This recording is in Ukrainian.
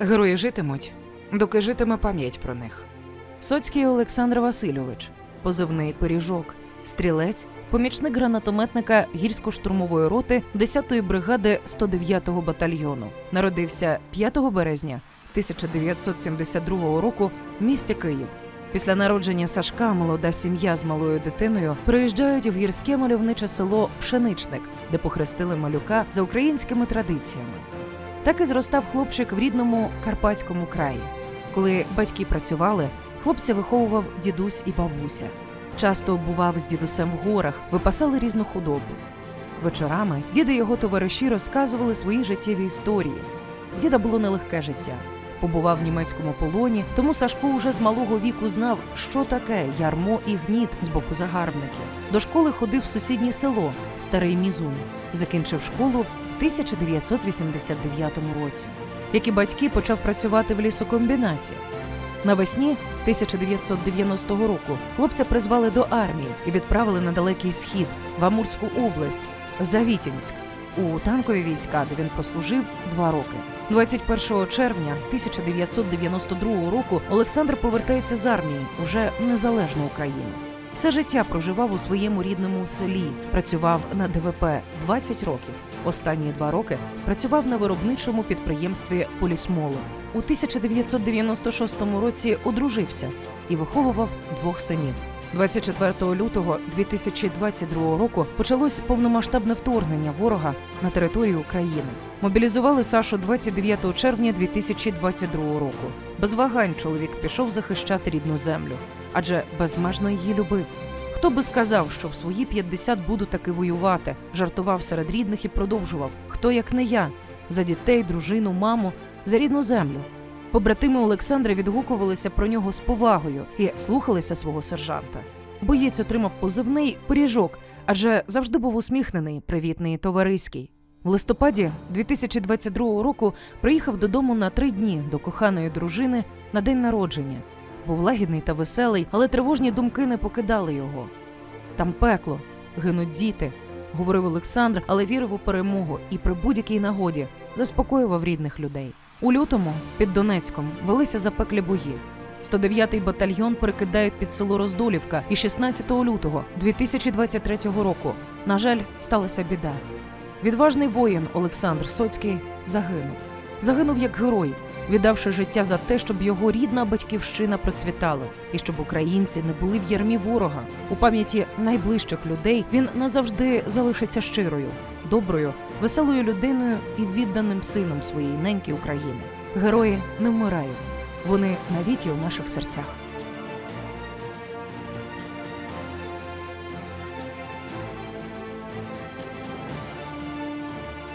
Герої житимуть, доки житиме пам'ять про них. Соцький Олександр Васильович, позивний пиріжок, стрілець, помічник гранатометника гірсько-штурмової роти 10-ї бригади 109-го батальйону. Народився 5 березня 1972 року в місті Київ. Після народження Сашка молода сім'я з малою дитиною приїжджають в гірське мальовниче село Пшеничник, де похрестили малюка за українськими традиціями. Так і зростав хлопчик в рідному карпатському краї. Коли батьки працювали, хлопця виховував дідусь і бабуся. Часто бував з дідусем в горах, випасали різну худобу. Вечорами діди його товариші розказували свої життєві історії. Діда було нелегке життя. Побував в німецькому полоні, тому Сашко уже з малого віку знав, що таке ярмо і гніт з боку загарбників. До школи ходив в сусіднє село Старий Мізун. Закінчив школу 1989 році. Як і батьки, почав працювати в лісокомбінаті. Навесні 1990 року хлопця призвали до армії і відправили на далекий схід в Амурську область, в Завітінськ, у танкові війська, де він прослужив два роки. 21 червня 1992 року Олександр повертається з армії уже в незалежну Україну. Все життя проживав у своєму рідному селі, працював на ДВП 20 років. Останні два роки працював на виробничому підприємстві Полісмолу. У 1996 році одружився і виховував двох синів. 24 лютого 2022 року почалось повномасштабне вторгнення ворога на територію України. Мобілізували Сашу 29 червня 2022 року. Без вагань чоловік пішов захищати рідну землю, адже безмежно її любив. Хто би сказав, що в свої 50 буду таки воювати, жартував серед рідних і продовжував: хто як не я, за дітей, дружину, маму, за рідну землю. Побратими Олександра відгукувалися про нього з повагою і слухалися свого сержанта. Боєць отримав позивний пиріжок, адже завжди був усміхнений, привітний товариський. В листопаді 2022 року приїхав додому на три дні до коханої дружини на день народження. Був лагідний та веселий, але тривожні думки не покидали його. Там пекло, гинуть діти, говорив Олександр, але вірив у перемогу і при будь-якій нагоді заспокоював рідних людей. У лютому під Донецьком велися запеклі бої. 109-й батальйон перекидають під село Роздолівка, і 16 лютого 2023 року, на жаль, сталася біда. Відважний воїн Олександр Соцький загинув. Загинув як герой, віддавши життя за те, щоб його рідна батьківщина процвітала, і щоб українці не були в ярмі ворога. У пам'яті найближчих людей він назавжди залишиться щирою, доброю, веселою людиною і відданим сином своєї неньки України. Герої не вмирають, вони навіки у наших серцях.